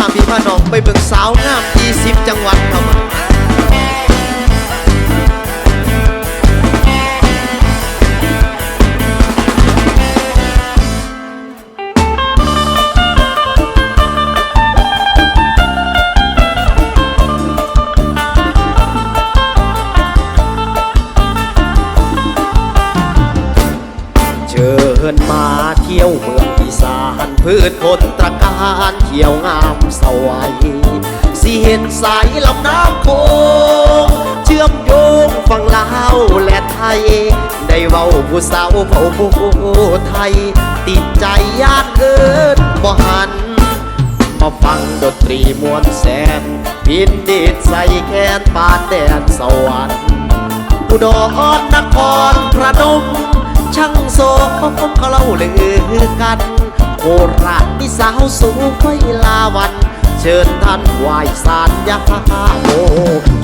าพี่พาน้องไปเบิ่งสาวงาม20จังหวัดครับเชิญมาเที่ยวเมือง พืชผลตระการเขียวงามสวยสีเห็นสายลำน้ำโขงเชื่อมโยงฝั่งลาวและไทย ได้เว้าผู้สาวเผ่าผู้ไทย ติดใจญาติเอินบ่หัน มาฟังดนตรีมวนแสนพินดีดใส่แขนปานแดนสวรรค์อุดรนครพระนมช่างโสมเขาเล่าลือกัน โคราชมีสาวสวยลาวัน เชิญท่านไหว้สารยาโม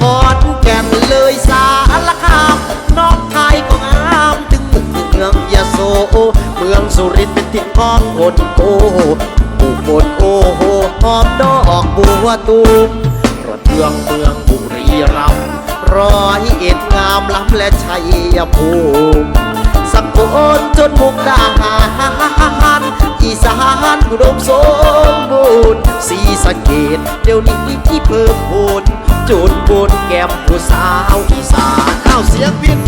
ขอนแก่นเลยสารคามน้องไทยก็งามถึงเมืองยะโสเมืองสุรินทร์เป็นถิ่นของคนโอ้ผู้คนโอ้โหหอมดอกบัวตูมระเทืองเมืองบุรีรัมย์ร้อยเอ็ดงามล้ำและชัยภูมิสกลจนมุกดาหาร อีสานอุดมสมบูรณ์สีสะเกดเดี๋ยวนี้ที่เพิ่มพูนจุดบุญแก้มผู้สาวอีสานข้าวเสียงพิน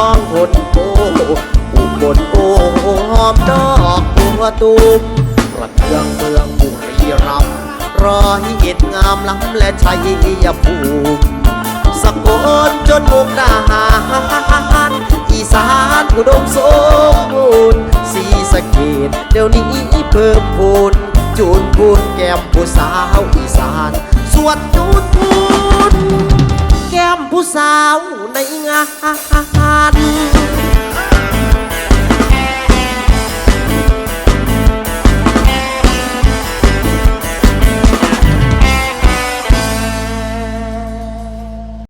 ของคนโอ้ผู้คนโอ้หอมดอกบัวตูมระเทืองเมืองบุรีรัมย์รอยเอ็ดงามล้ำและชัยภูมิสกลจนมุกดาหารอีสานอุดมสมบูรณ์สีสะเกดเดี๋ยวนี้เพิ่มพูนจูนพูนแก้มผู้สาวอีสาน สวดจูนพูนแก้มผู้สาวในงาน garden